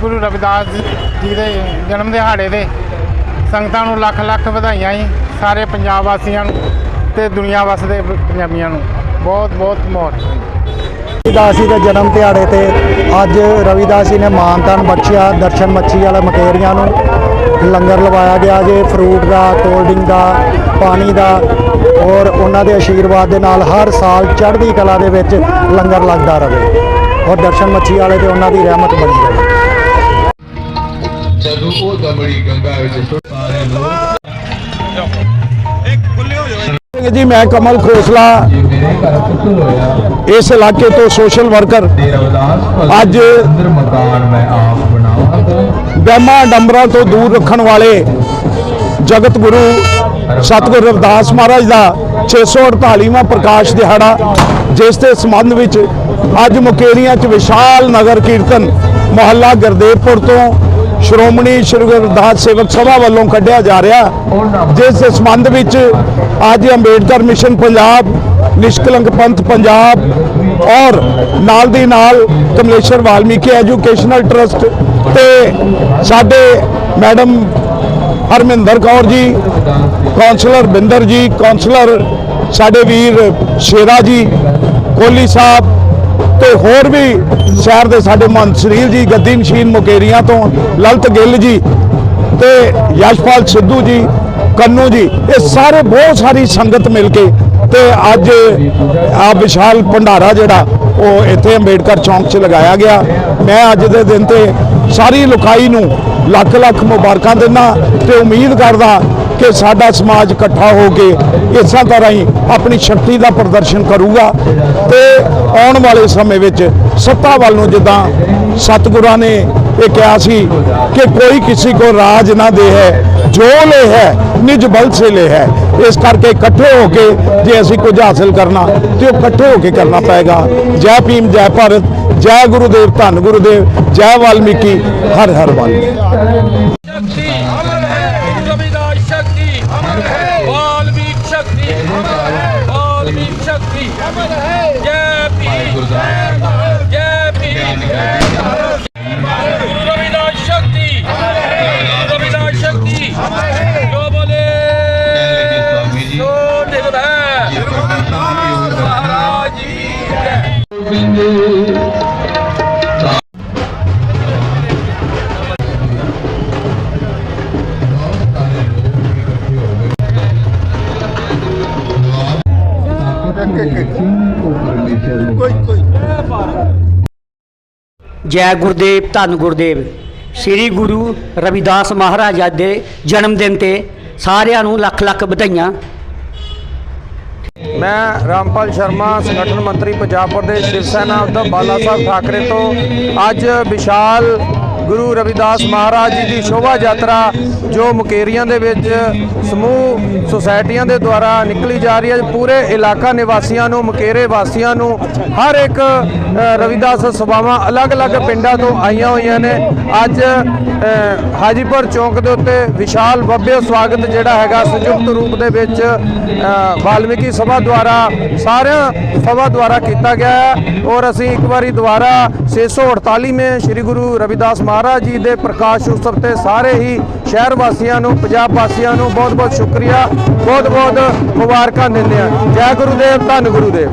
ਗੁਰੂ ਰਵਿਦਾਸ ਜੀ ਦੇ ਜਨਮ ਦਿਹਾੜੇ ਦੇ ਸੰਗਤਾਂ ਨੂੰ ਲੱਖ ਲੱਖ ਵਧਾਈਆਂ ਜੀ, ਸਾਰੇ ਪੰਜਾਬ ਵਾਸੀਆਂ ਨੂੰ ਤੇ ਦੁਨੀਆ ਵਸਦੇ ਪੰਜਾਬੀਆਂ ਨੂੰ। ਬਹੁਤ ਬਹੁਤ ਮੋਹਰ ਰਵਿਦਾਸ ਜੀ ਦੇ ਜਨਮ ਦਿਹਾੜੇ ਤੇ ਅੱਜ ਰਵਿਦਾਸ ਜੀ ਨੇ ਮਾਨਤਾਨ ਬਖਸ਼ਿਆ, ਦਰਸ਼ਨ ਮੱਛੀ ਵਾਲੇ ਮਕੇਰੀਆਂ ਨੂੰ। ਲੰਗਰ ਲਵਾਇਆ ਗਿਆ ਜੇ ਫਰੂਟ ਦਾ ਕੋਲਡ ਡਰਿੰਕ ਦਾ, ਪਾਣੀ ਦਾ। ਔਰ ਉਹਨਾਂ ਦੇ ਆਸ਼ੀਰਵਾਦ ਦੇ ਨਾਲ ਹਰ ਸਾਲ ਚੜ੍ਹਦੀ ਕਲਾ ਦੇ ਵਿੱਚ ਲੰਗਰ ਲੱਗਦਾ ਰਹੇ। ਔਰ ਦਰਸ਼ਨ ਮੱਛੀ ਵਾਲੇ ਤੇ ਉਹਨਾਂ ਦੀ ਰਹਿਮਤ ਬਣੀ ਰਹੇ। ਜਦੋਂ ਉਹ ਦਮੜੀ ਗੰਗਾ ਵਿੱਚ ਸੁੱਟ ਸਾਰੇ ਲੋਕ ਜੀ ਮੈਂ ਕਮਲ ਖੋਸਲਾ ਜੇ ਘਰ ਪੁੱਤਰ ਹੋਇਆ। ਇਸ ਇਲਾਕੇ ਤੋਂ ਸੋਸ਼ਲ ਵਰਕਰ ਅੱਜ- ਮੈਂ ਵਹਿਮਾਂ ਡੰਬਰਾਂ ਤੋਂ ਦੂਰ ਰੱਖਣ ਵਾਲੇ ਜਗਤ ਗੁਰੂ ਸਤਿਗੁਰ ਰਵਿਦਾਸ ਮਹਾਰਾਜ ਦਾ 648ਵਾਂ ਪ੍ਰਕਾਸ਼ ਦਿਹਾੜਾ ਜਿਸ ਦੇ ਸੰਬੰਧ ਵਿੱਚ ਅੱਜ ਮੁਕੇਰੀਆਂ 'ਚ ਵਿਸ਼ਾਲ ਨਗਰ ਕੀਰਤਨ ਮੁਹੱਲਾ ਗੁਰਦੇਵਪੁਰ ਤੋਂ ਸ਼੍ਰੋਮਣੀ ਸ਼੍ਰੀ ਗੁਰਦਾਸ ਸੇਵਕ ਸਭਾ ਵੱਲੋਂ ਕੱਢਿਆ ਜਾ ਰਿਹਾ। ਜਿਸ ਦੇ ਸੰਬੰਧ ਵਿੱਚ ਅੱਜ ਅੰਬੇਡਕਰ ਮਿਸ਼ਨ ਪੰਜਾਬ, ਨਿਸ਼ਕਲੰਕ ਪੰਥ ਪੰਜਾਬ ਔਰ ਨਾਲ ਦੀ ਨਾਲ ਕਮਲੇਸ਼ਵਰ ਵਾਲਮੀਕੀ ਐਜੂਕੇਸ਼ਨਲ ਟਰਸਟ ਤੇ ਸਾਡੇ ਮੈਡਮ ਹਰਮਿੰਦਰ ਕੌਰ ਜੀ ਕਾਉਂਸਲਰ ਬਿੰਦਰ ਜੀ ਕਾਉਂਸਲਰ ਸਾਡੇ ਵੀਰ ਸ਼ੇਰਾ ਜੀ, ਕੋਹਲੀ ਸਾਹਿਬ ਤੇ ਹੋਰ ਵੀ ਸ਼ਹਿਰ ਦੇ ਸਾਡੇ ਮਹੰਤ ਸੁਨੀਲ ਜੀ, ਗੱਦੀ ਨਸ਼ੀਨ ਮੁਕੇਰੀਆਂ ਤੋਂ ਲਲਤ ਗਿੱਲ ਜੀ ਤੇ ਯਸ਼ਪਾਲ ਸਿੱਧੂ ਜੀ, ਕੰਨੂ ਜੀ, ਇਹ ਸਾਰੇ ਬਹੁਤ ਸਾਰੀ ਸੰਗਤ ਮਿਲ ਕੇ ਤੇ ਅੱਜ ਆ ਵਿਸ਼ਾਲ ਭੰਡਾਰਾ ਜਿਹੜਾ ਉਹ ਇੱਥੇ ਅੰਬੇਡਕਰ ਚੌਂਕ 'ਚ ਲਗਾਇਆ ਗਿਆ। ਮੈਂ ਅੱਜ ਦੇ ਦਿਨ ਤੇ ਸਾਰੀ ਲੋਕਾਈ ਨੂੰ ਲੱਖ ਲੱਖ ਮੁਬਾਰਕਾਂ ਦਿੰਦਾ ਤੇ ਉਮੀਦ ਕਰਦਾ ਕਿ ਸਾਡਾ ਸਮਾਜ ਇਕੱਠਾ ਹੋ ਕੇ ਇਸੇ ਤਰ੍ਹਾਂ ਹੀ ਆਪਣੀ ਸ਼ਕਤੀ ਦਾ ਪ੍ਰਦਰਸ਼ਨ ਕਰੂਗਾ ਤੇ ਆਉਣ ਵਾਲੇ ਸਮੇਂ ਵਿੱਚ ਸੱਤਾ ਵੱਲ ਨੂੰ ਜਿੱਦਾਂ ਸਤਿਗੁਰਾਂ ਨੇ ਇਹ ਕਿਹਾ ਸੀ ਕਿ ਕੋਈ ਕਿਸੇ ਕੋ ਰਾਜ ਨਾ ਦੇ ਹੈ ਜੋ ਲੈ ਹੈ ਨਿਜ ਬਲ ਸੇ ਲੈ ਹੈ ਇਸ ਕਰਕੇ ਇਕੱਠੇ ਹੋ ਕੇ ਜੇ ਅਸੀਂ ਕੁਝ ਹਾਸਲ ਕਰਨਾ, ਤੇ ਉਹ ਇਕੱਠੇ ਹੋ ਕੇ ਕਰਨਾ ਪਏਗਾ। ਜੈ ਭੀਮ, ਜੈ ਭਾਰਤ, ਜੈ ਗੁਰੂਦੇਵ, ਧੰਨ ਗੁਰੂਦੇਵ, ਜੈ ਵਾਲਮੀਕੀ, ਹਰ ਹਰ ਵਾਲਮੀਕੀ ਜੈ ਗੁਰਦੇਵ, ਧੰਨ ਗੁਰਦੇਵ। ਸ੍ਰੀ ਗੁਰੂ ਰਵਿਦਾਸ ਮਹਾਰਾਜ ਦੇ ਜਨਮ ਦਿਨ ਤੇ ਸਾਰਿਆਂ ਨੂੰ ਲੱਖ ਲੱਖ ਵਧਾਈਆਂ। ਮੈਂ ਰਾਮਪਾਲ ਸ਼ਰਮਾ, ਸੰਗਠਨ ਮੰਤਰੀ ਪੰਜਾਬ ਪ੍ਰਦੇਸ਼ ਸ਼ਿਵ ਸੈਨਾ ਉद्धਵ ਬਾਲਾ ਸਾਹਿਬ ਠਾਕਰੇ ਤੋਂ ਅੱਜ ਵਿਸ਼ਾਲ ਗੁਰੂ ਰਵਿਦਾਸ ਮਹਾਰਾਜ ਜੀ ਦੀ ਸ਼ੋਭਾ ਯਾਤਰਾ ਜੋ ਮੁਕੇਰੀਆਂ ਦੇ ਵਿੱਚ ਸਮੂਹ ਸੁਸਾਇਟੀਆਂ ਦੇ ਦੁਆਰਾ ਨਿਕਲੀ ਜਾ ਰਹੀ ਹੈ। ਪੂਰੇ ਇਲਾਕਾ ਨਿਵਾਸੀਆਂ ਨੂੰ, ਮੁਕੇਰੇ ਵਾਸੀਆਂ ਨੂੰ ਹਰ ਇੱਕ ਰਵਿਦਾਸ ਸਭਾਵਾਂ ਅਲੱਗ-ਅਲੱਗ ਪਿੰਡਾਂ ਤੋਂ ਆਈਆਂ ਹੋਈਆਂ ਨੇ। ਅੱਜ ਹਾਜੀਪੁਰ ਚੌਂਕ ਦੇ ਉੱਤੇ ਵਿਸ਼ਾਲ ਭव्य ਸਵਾਗਤ ਜਿਹੜਾ ਹੈਗਾ ਸੰਯੁਕਤ ਰੂਪ ਦੇ ਵਿੱਚ ਵਾਲਮੀਕੀ ਸਭਾ ਦੁਆਰਾ, ਸਾਰਿਆਂ ਸਭਾ ਦੁਆਰਾ ਕੀਤਾ ਗਿਆ ਹੈ। ਔਰ ਅਸੀਂ ਇੱਕ ਵਾਰੀ ਦੁਆਰਾ 648ਵੇਂ ਸ੍ਰੀ ਗੁਰੂ ਰਵਿਦਾਸ ਮਹਾਰਾਜ ਜੀ ਦੇ ਪ੍ਰਕਾਸ਼ ਉਤਸਵ ਤੇ ਸਾਰੇ ਹੀ ਸ਼ਹਿਰ ਵਾਸੀਆਂ ਨੂੰ, ਪੰਜਾਬ ਵਾਸੀਆਂ ਨੂੰ ਬਹੁਤ ਬਹੁਤ ਸ਼ੁਕਰੀਆ ਬਹੁਤ ਬਹੁਤ ਮੁਬਾਰਕਾਂ ਦਿੰਦੇ ਹਾਂ। ਜੈ ਗੁਰੂ ਦੇਵ ਧੰਨ ਗੁਰੂ ਦੇਵ